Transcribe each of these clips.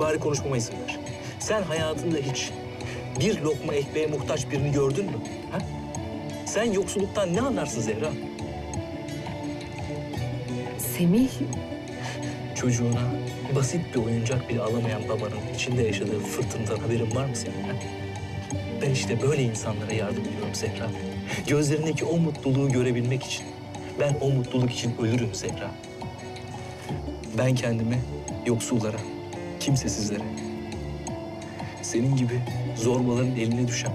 Bari konuşmama izin ver. Sen hayatında hiç bir lokma ekmeğe muhtaç birini gördün mü? Ha? Sen yoksulluktan ne anlarsın Zehra? Semih, Çocuğuna basit bir oyuncak bile alamayan babanın içinde yaşadığı fırtınadan haberin var mı senin? ha? Ben işte böyle insanlara yardım ediyorum Zehra. Gözlerindeki o mutluluğu görebilmek için. Ben o mutluluk için ölürüm Zehra. Ben kendimi yoksullara, kimsesizlere, senin gibi zorbaların eline düşen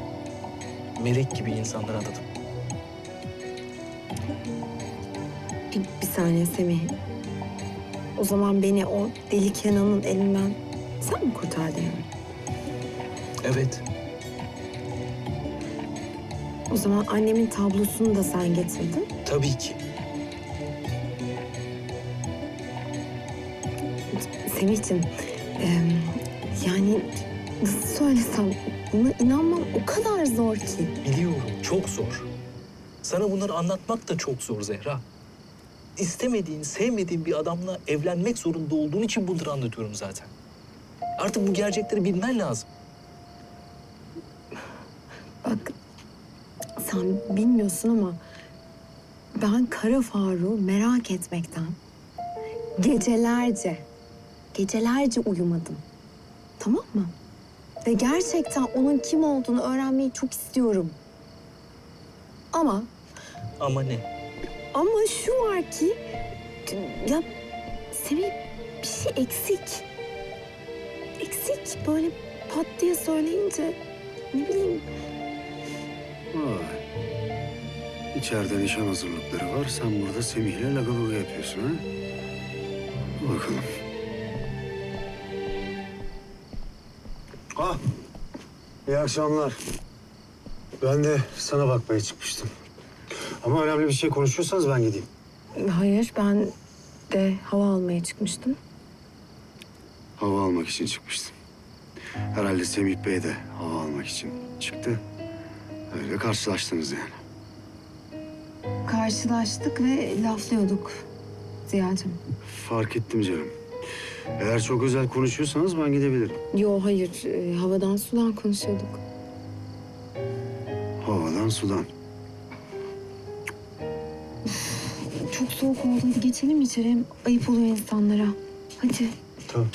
melek gibi insanlara adadım. bir, bir saniye Semih. O zaman beni o deli Kenan'ın elinden sen mi kurtardın? Evet, O zaman annemin tablosunu da sen getirdin. tabii ki. Semih'ciğim, yani nasıl söylesem buna inanmam o kadar zor ki. Biliyorum, çok zor. Sana bunları anlatmak da çok zor Zehra. İstemediğin, sevmediğin bir adamla evlenmek zorunda olduğun için bunları anlatıyorum zaten. Artık bu gerçekleri bilmen lazım. Bak sen bilmiyorsun ama ben Kara Faruk'u merak etmekten gecelerce, gecelerce uyumadım. Tamam mı? Ve gerçekten onun kim olduğunu öğrenmeyi çok istiyorum. Ama Ama ne? ama şu var ki ya Semih bir şey eksik. Eksik böyle pat diye söyleyince ne bileyim Vay. İçeride nişan hazırlıkları var. Sen burada Semih'le lagaluga yapıyorsun ha? Bakalım. Ah! İyi akşamlar. Ben de sana bakmaya çıkmıştım. Ama önemli bir şey konuşuyorsanız ben gideyim. Hayır, ben de hava almaya çıkmıştım. Hava almak için çıkmıştım. Herhalde Semih Bey de hava almak için çıktı. Öyle karşılaştınız yani. Karşılaştık ve laflıyorduk Ziya'cığım. Fark ettim canım. Eğer çok özel konuşuyorsanız ben gidebilirim. Yo hayır, e, havadan sudan konuşuyorduk. Havadan sudan. Çok soğuk oldu, hadi geçelim içeri. Hem ayıp oluyor insanlara. Hadi. Tamam.